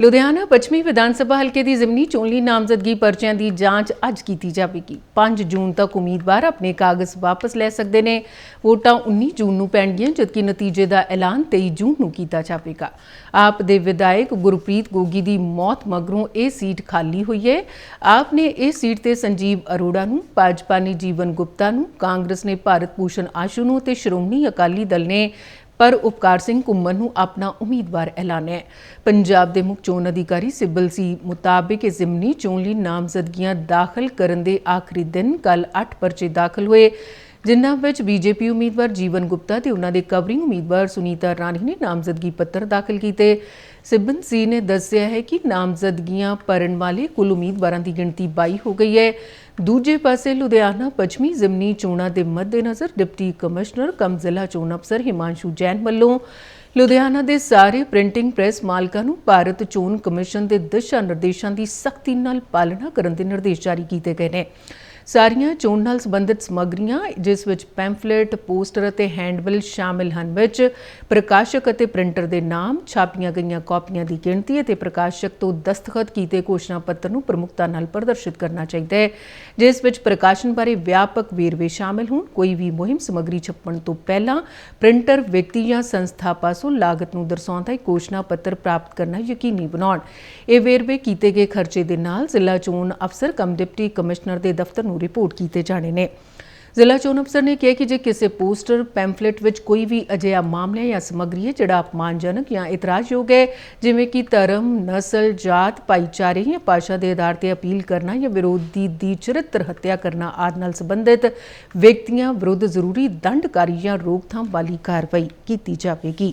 ਲੁਧਿਆਣਾ ਪੱਛਮੀ ਵਿਧਾਨ ਸਭਾ ਹਲਕੇ ਦੀ ਜ਼ਿਮਨੀ ਚੋਣ ਲਈ ਨਾਮਜ਼ਦਗੀ ਪਰਚਿਆਂ ਦੀ ਜਾਂਚ ਅੱਜ ਕੀਤੀ ਜਾਵੇਗੀ। 5 ਜੂਨ ਤੱਕ ਉਮੀਦਵਾਰ ਆਪਣੇ ਕਾਗਜ਼ ਵਾਪਸ ਲੈ ਸਕਦੇ ਨੇ। ਵੋਟਾਂ 19 ਜੂਨ ਨੂੰ ਪੈਣਗੀਆਂ, ਜਦਕਿ ਨਤੀਜੇ ਦਾ ਐਲਾਨ 23 ਜੂਨ ਨੂੰ ਕੀਤਾ ਜਾਵੇਗਾ। ਆਪ ਦੇ ਵਿਧਾਇਕ ਗੁਰਪ੍ਰੀਤ ਗੋਗੀ ਦੀ ਮੌਤ ਮਗਰੋਂ ਇਹ ਸੀਟ ਖਾਲੀ ਹੋਈ ਹੈ। ਆਪ ਨੇ ਇਹ ਸੀਟ ਤੇ ਸੰਜੀਵ ਅਰੋੜਾ ਨੂੰ, ਭਾਜਪਾ ਨੇ ਜੀਵਨ ਗੁਪਤਾ ਨੂੰ, ਕਾਂਗਰਸ ਨੇ ਭਾਰਤ ਭੂਸ਼ਣ ਆਸ਼ੂ ਨੂੰ ਤੇ ਸ਼੍ਰੋਮਣੀ ਅਕਾਲੀ ਦਲ ਨੇ ਪਰ ਉਪਕਾਰ ਸਿੰਘ ਘੁੰਮਣ ਨੂੰ ਆਪਣਾ ਉਮੀਦਵਾਰ ਐਲਾਨਿਆ ਹੈ। ਪੰਜਾਬ ਦੇ ਮੁੱਖ ਚੋਣ ਅਧਿਕਾਰੀ ਸਿਬਲ ਸੀ ਮੁਤਾਬਿਕ ਇਹ ਜ਼ਿਮਨੀ ਚੋਣ ਲਈ ਨਾਮਜ਼ਦਗੀਆਂ ਦਾਖਲ ਕਰਨ ਦੇ ਆਖਰੀ ਦਿਨ ਕੱਲ 8 ਪਰਚੇ ਦਾਖਲ ਹੋਏ। ਜਿਨ੍ਹਾਂ ਵਿੱਚ ਬੀਜੇਪੀ ਉਮੀਦਵਾਰ ਜੀਵਨ ਗੁਪਤਾ ਤੇ ਉਹਨਾਂ ਦੇ ਕਵਰਿੰਗ ਉਮੀਦਵਾਰ ਸੁਨੀਤਾ ਰਾਣੀ ਨੇ ਨਾਮਜ਼ਦਗੀ ਪੱਤਰ ਦਾਖਲ ਕੀਤੇ। ਸਿਬਨ ਸੀ ਨੇ ਦੱਸਿਆ ਹੈ ਕਿ ਨਾਮਜ਼ਦਗੀਆਂ ਭਰਨ ਵਾਲੇ ਕੁੱਲ ਉਮੀਦਵਾਰਾਂ ਦੀ ਗਿਣਤੀ 22 ਹੋ ਗਈ ਹੈ। ਦੂਜੇ ਪਾਸੇ ਲੁਧਿਆਣਾ ਪੱਛਮੀ ਜ਼ਿਮਨੀ ਚੋਣਾਂ ਦੇ ਮੱਦੇਨਜ਼ਰ ਡਿਪਟੀ ਕਮਿਸ਼ਨਰ, ਕਮ ਜ਼ਿਲ੍ਹਾ ਚੋਣ ਅਫਸਰ ਹਿਮਾਂਸ਼ੂ ਜੈਨ ਵੱਲੋਂ ਲੁਧਿਆਣਾ ਦੇ ਸਾਰੇ ਪ੍ਰਿੰਟਿੰਗ ਪ੍ਰੈਸ ਮਾਲਕਾਂ ਨੂੰ ਭਾਰਤ ਚੋਣ ਕਮਿਸ਼ਨ ਦੇ ਦਿਸ਼ਾ ਨਿਰਦੇਸ਼ਾਂ ਦੀ ਸਖਤੀ ਨਾਲ ਪਾਲਣਾ ਕਰਨ ਦੇ ਨਿਰਦੇਸ਼ ਜਾਰੀ ਕੀਤੇ ਗਏ ਨੇ। ਸਾਰੀਆਂ ਚੋਣ ਨਾਲ ਸੰਬੰਧਿਤ ਸਮੱਗਰੀਆਂ, ਜਿਸ ਵਿੱਚ ਪੈਂਫਲੇਟ, ਪੋਸਟਰ ਅਤੇ ਹੈਂਡਬਿਲ ਸ਼ਾਮਿਲ ਹਨ, ਵਿੱਚ ਪ੍ਰਕਾਸ਼ਕ ਅਤੇ ਪ੍ਰਿੰਟਰ ਦੇ ਨਾਮ ਛਾਪੀਆਂ ਗਈਆਂ ਕਾਪੀਆਂ ਦੀ ਗਿਣਤੀ ਅਤੇ ਪ੍ਰਕਾਸ਼ਕ ਤੋਂ ਦਸਤਖਤ ਕੀਤੇ ਘੋਸ਼ਣਾ ਪੱਤਰ ਨੂੰ ਪ੍ਰਮੁਖਤਾ ਨਾਲ ਪ੍ਰਦਰਸ਼ਿਤ ਕਰਨਾ ਚਾਹੀਦਾ ਹੈ, ਜਿਸ ਵਿੱਚ ਪ੍ਰਕਾਸ਼ਨ ਬਾਰੇ ਵਿਆਪਕ ਵੇਰਵੇ ਸ਼ਾਮਿਲ ਹੋਣ, ਕੋਈ ਵੀ ਮੁਹਿੰਮ ਸਮੱਗਰੀ ਛਪਣ ਤੋਂ ਪਹਿਲਾਂ ਪ੍ਰਿੰਟਰ, ਵਿਅਕਤੀ ਜਾਂ ਸੰਸਥਾ ਪਾਸੋਂ ਲਾਗਤ ਨੂੰ ਦਰਸਾਉਂਦਾ ਇੱਕ ਘੋਸ਼ਣਾ ਪੱਤਰ ਪ੍ਰਾਪਤ ਕਰਨਾ ਯਕੀਨੀ ਬਣਾਉਣ। ਇਹ ਵੇਰਵੇ ਕੀਤੇ ਗਏ ਖਰਚੇ ਦੇ ਨਾਲ ਜ਼ਿਲ੍ਹਾ ਚੋਣ ਅਫਸਰ ਕਮ ਡਿਪਟੀ ਕਮਿਸ਼ਨਰ ਦੇ ਦਫ਼ਤਰ ਨੂੰ ਰਿਪੋਰਟ ਕੀਤੇ ਜਾਣੇ ਨੇ। ਜ਼ਿਲ੍ਹਾ ਚੋਣ ਅਫਸਰ ਨੇ ਕਿਹਾ ਕਿ ਜੇ ਕਿਸੇ ਪੋਸਟਰ, ਪੈਂਫਲੇਟ ਵਿੱਚ ਕੋਈ ਵੀ ਅਜਿਹਾ ਮਾਮਲਾ ਜਾਂ ਸਮੱਗਰੀ ਹੈ ਜਿਹੜਾ ਅਪਮਾਨਜਨਕ ਜਾਂ ਇਤਰਾਜ਼ਯੋਗ ਹੈ, ਜਿਵੇਂ ਕਿ ਧਰਮ, ਨਸਲ, ਜਾਤ, ਭਾਈਚਾਰੇ ਜਾਂ ਭਾਸ਼ਾ ਦੇ ਆਧਾਰ ਤੇ ਅਪੀਲ ਕਰਨਾ ਜਾਂ ਵਿਰੋਧੀ ਦੀ ਚਰਿੱਤਰ ਹੱਤਿਆ ਕਰਨਾ ਆਦਿ ਨਾਲ ਸੰਬੰਧਿਤ ਵਿਅਕਤੀਆਂ ਵਿਰੁੱਧ ਜ਼ਰੂਰੀ ਦੰਡਕਾਰੀ ਜਾਂ ਰੋਕਥਾਮ ਵਾਲੀ ਕਾਰਵਾਈ ਕੀਤੀ ਜਾਵੇਗੀ।